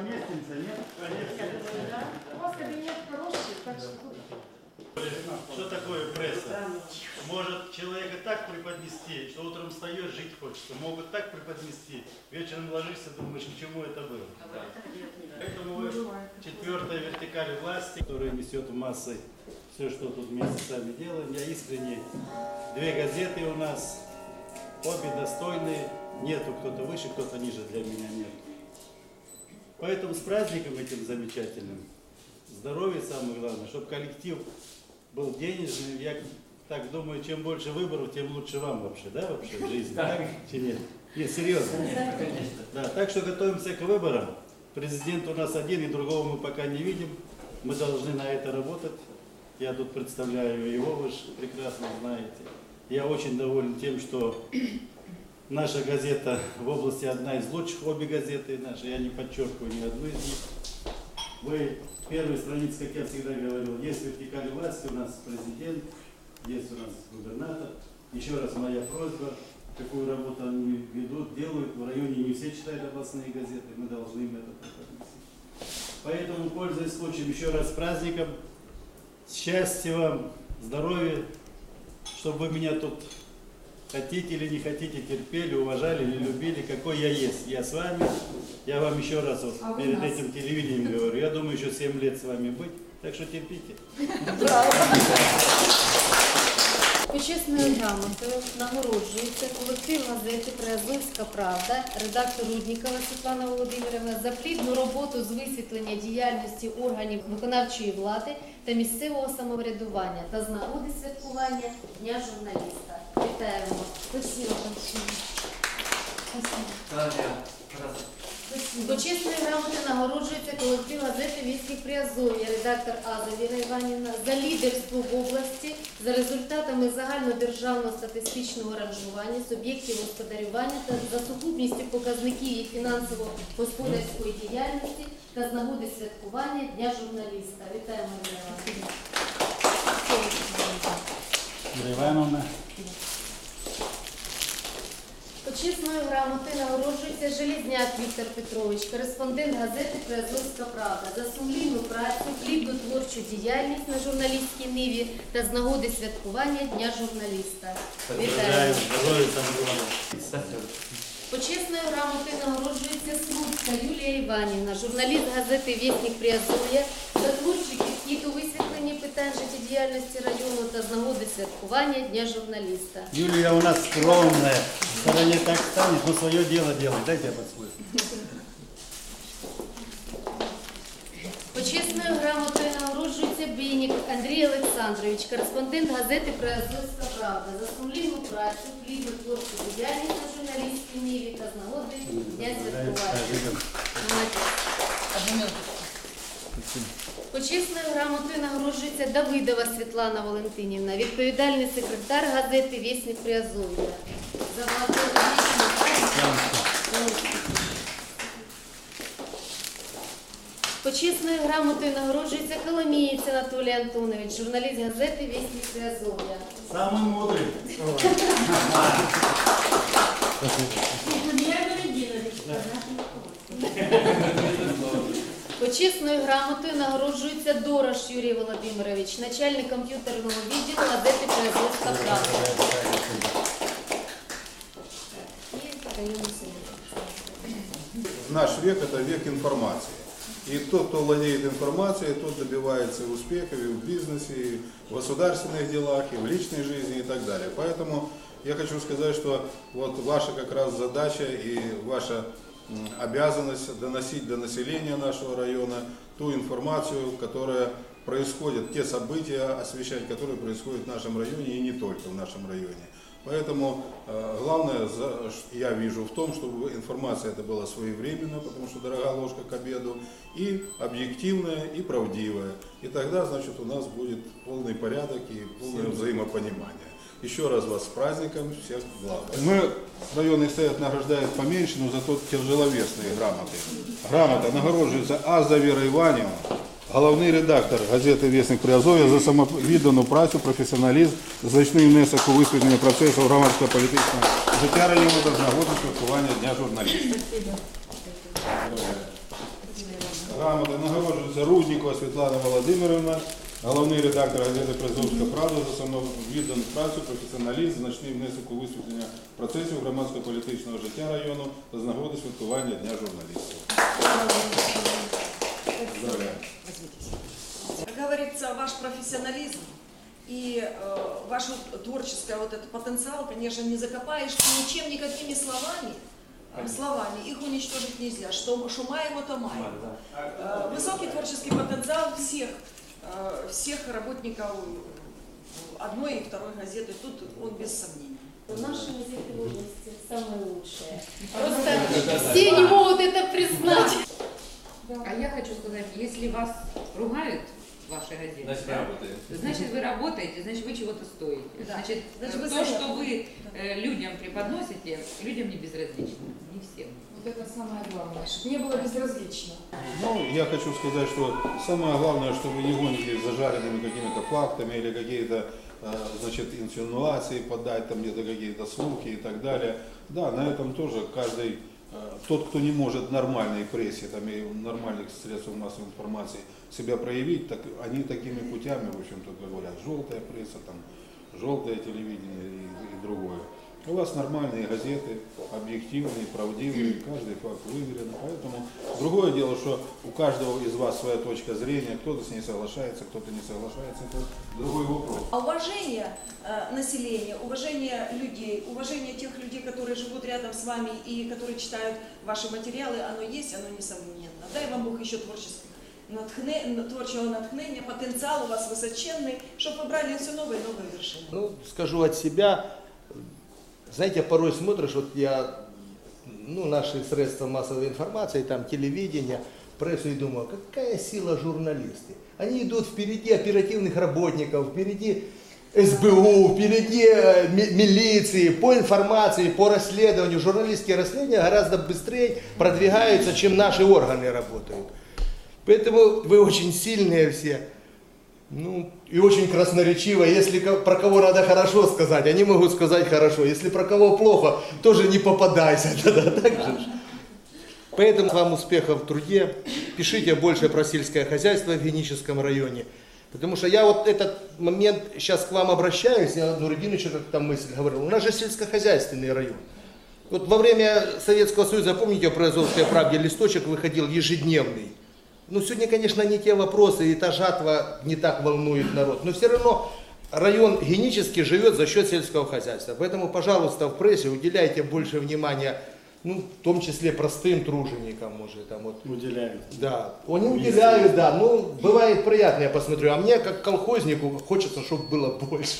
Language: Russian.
поместимся, нет? У вас кабинет хороший, так что Что такое пресса? Может человека так преподнести, что утром встаешь, жить хочется. Могут так преподнести, вечером ложишься, думаешь, к чему это было. Поэтому вы четвертая вертикаль власти, которая несет в массы все, что тут вместе с вами делаем. Я искренне. Две газеты у нас, обе достойные. Нету кто-то выше, кто-то ниже, для меня нет. Поэтому с праздником этим замечательным. Здоровье самое главное, чтобы коллектив был денежным. Я так думаю, чем больше выборов, тем лучше вам вообще, да, вообще в жизни? Так или нет? Нет, серьезно. Да, так что готовимся к выборам. Президент у нас один, и другого мы пока не видим. Мы должны на это работать. Я тут представляю его, вы же прекрасно знаете. Я очень доволен тем, что наша газета в области одна из лучших, обе газеты наши, я не подчеркиваю ни одну из них. Вы первой странице, как я всегда говорил, есть вертикаль власти, у нас президент, есть у нас губернатор. Еще раз моя просьба, какую работу они ведут, делают. В районе не все читают областные газеты, мы должны им это преподнести. Поэтому, пользуясь случаем, еще раз с праздником, счастья вам, здоровья, чтобы вы меня тут хотите или не хотите, терпели, уважали или любили, какой я есть. Я с вами, я вам еще раз вот А вы перед нас. этим телевидением говорю, я думаю, еще 7 лет с вами быть, так что терпите. Почесною грамотою нагороджується колектив газети Приазовська Правда, редактор Руднікова Світлана Володимирівна за плідну роботу з висвітлення діяльності органів виконавчої влади та місцевого самоврядування та з нагоди святкування Дня журналіста. Вітаємо. Спасибо большое. Спасибо. Почесною грамотою нагороджується колектив газети Вістник Приазов'я, редактор Аза Віра Іванівна за лідерство в області за результатами загальнодержавного статистичного ранжування суб'єктів господарювання та за сукупністю показників їх фінансово-господарської діяльності та з нагоди святкування Дня журналіста. Вітаємо Віра Іванівна. Почесною грамотою нагороджується Желізняк Віктор Петрович, кореспондент газети Приазовська Правда за сумлінну працю, плідну творчу діяльність на журналістській ниві та з нагоди святкування Дня журналіста. Вітаю. Почесною грамотою нагороджується Слуцька Юлія Іванівна, журналіст газети Вісник Приазов'я за творчий підхід у висвітленні питань життєдіяльності району та з нагоди святкування Дня журналіста. Юлия у нас скромная, в стороне так станет, но свое дело делает. Дайте я подслушаю. Почесною грамотою нагороджується Бійнік Андрій Олександрович, кореспондент газети Приазовська Правда за сумлінну працю, плідну творчу діяльність на журналістській ниві та з нагоди Дня святкування. Молодець. Почесною грамотою нагороджується Давидова Світлана Валентинівна, відповідальний секретар газети Вісник Приазов'я. За. Почесною грамотою нагороджується Коломієць Анатолій Антонович, журналіст газети Вісник Приазов'я. Самый мудрый. Почесною грамотою нагороджується Дорош Юрій Володимирович, начальник комп'ютерного відділу газети Приазовська Правда. І районний суд. Наш век – это век информации. И тот, кто владеет информацией, тот добивается успехов и в бизнесе, и в государственных делах, и в личной жизни и так далее. Поэтому я хочу сказать, что вот ваша как раз задача и ваша м, обязанность доносить до населения нашего района ту информацию, которая происходит, те события освещать, которые происходят в нашем районе и не только в нашем районе. Поэтому э, главное, я вижу в том, чтобы информация это была своевременная, потому что дорога ложка к обеду, и объективная, и правдивая. И тогда, значит, у нас будет полный порядок и полное взаимопонимание. Еще раз вас с праздником, всех благ. Мы, районный совет награждает поменьше, но зато тяжеловесные грамоты. Грамота нагороджується Аза Віра Іванівна, головний редактор газети Вісник Приазов'я за самовіддану працю, професіоналізм, значний внесок у висвітлення процесу громадського політичного життя району та з нагоди святкування Дня журналіста. Грамотою нагороджується Руднікова Світлана Володимирівна, головний редактор газети Призовська Правда за самовіддану працю, професіоналізм, значний внесок у висвітлення процесів громадсько-політичного життя району та з нагоди святкування Дня журналістів. Поздравляю. Как говорится, ваш профессионализм и э, ваш вот творческий вот этот потенциал, конечно, не закопаешь ничем, никакими словами. э, Словами их уничтожить нельзя. Что, что маем, то маем. Э, Высокий творческий потенциал всех, э, всех работников одной и второй газеты. Тут он без сомнений. Наши газеты в области самые лучшие. Просто все не могут это признать. А я хочу сказать, если вас ругают вашей газете, Значит, да, работаем. значит вы работаете, значит вы чего-то стоите. Да. Значит, Значит, э, вы то, сами что вы работаете. э, людям преподносите, людям не безразлично, не всем. Вот это самое главное, чтобы не было безразлично. Ну, я хочу сказать, что самое главное, что вы не гонитесь зажаренными какими-то фактами или какие-то э, значит, инсинуации подать, там где-то какие-то слухи и так далее. Да, на этом тоже каждый, тот, кто не может нормальной прессе там, и нормальных средствах массовой информации себя проявить, так они такими путями, в общем-то, говорят, желтая пресса, там, желтое телевидение и, и другое. У вас нормальные газеты, объективные, правдивые, каждый факт выверен. Поэтому другое дело, что у каждого из вас своя точка зрения, кто-то с ней соглашается, кто-то не соглашается, это другой вопрос. А уважение э, населения, уважение людей, уважение тех людей, которые живут рядом с вами и которые читают ваши материалы, оно есть, оно несомненно. Дай вам Бог еще творческих натхне, творчого натхнення, потенциал у вас высоченный, чтобы вы брали все новые и новые вершины. Ну, скажу от себя, знаете, порой смотришь, вот я, ну, наши средства массовой информации, там, телевидение, прессу, и думаю, какая сила журналисты. Они идут впереди оперативных работников, впереди СБУ, впереди э, ми- милиции, по информации, по расследованию. Журналистские расследования гораздо быстрее продвигаются, чем наши органы работают. Поэтому вы очень сильные все. Ну, и очень красноречиво. Если про кого надо хорошо сказать, они могут сказать хорошо. Если про кого плохо, тоже не попадайся. Да-да, так же. Поэтому вам успехов в труде. Пишите больше про сельское хозяйство в Геническом районе. Потому что я вот этот момент сейчас к вам обращаюсь, я Нуридиновичу как там мысль говорил, у нас же сельскохозяйственный район. Вот во время Советского Союза, помните, в «Производстве правде» листочек выходил ежедневный. Ну, сегодня, конечно, не те вопросы, и та жатва не так волнует народ. Но все равно район генически живет за счет сельского хозяйства. Поэтому, пожалуйста, в прессе уделяйте больше внимания, ну, в том числе простым труженикам, может, там вот. Уделяют. Да, они уделяют, да, ну, бывает приятно, я посмотрю, а мне, как колхознику, хочется, чтобы было больше.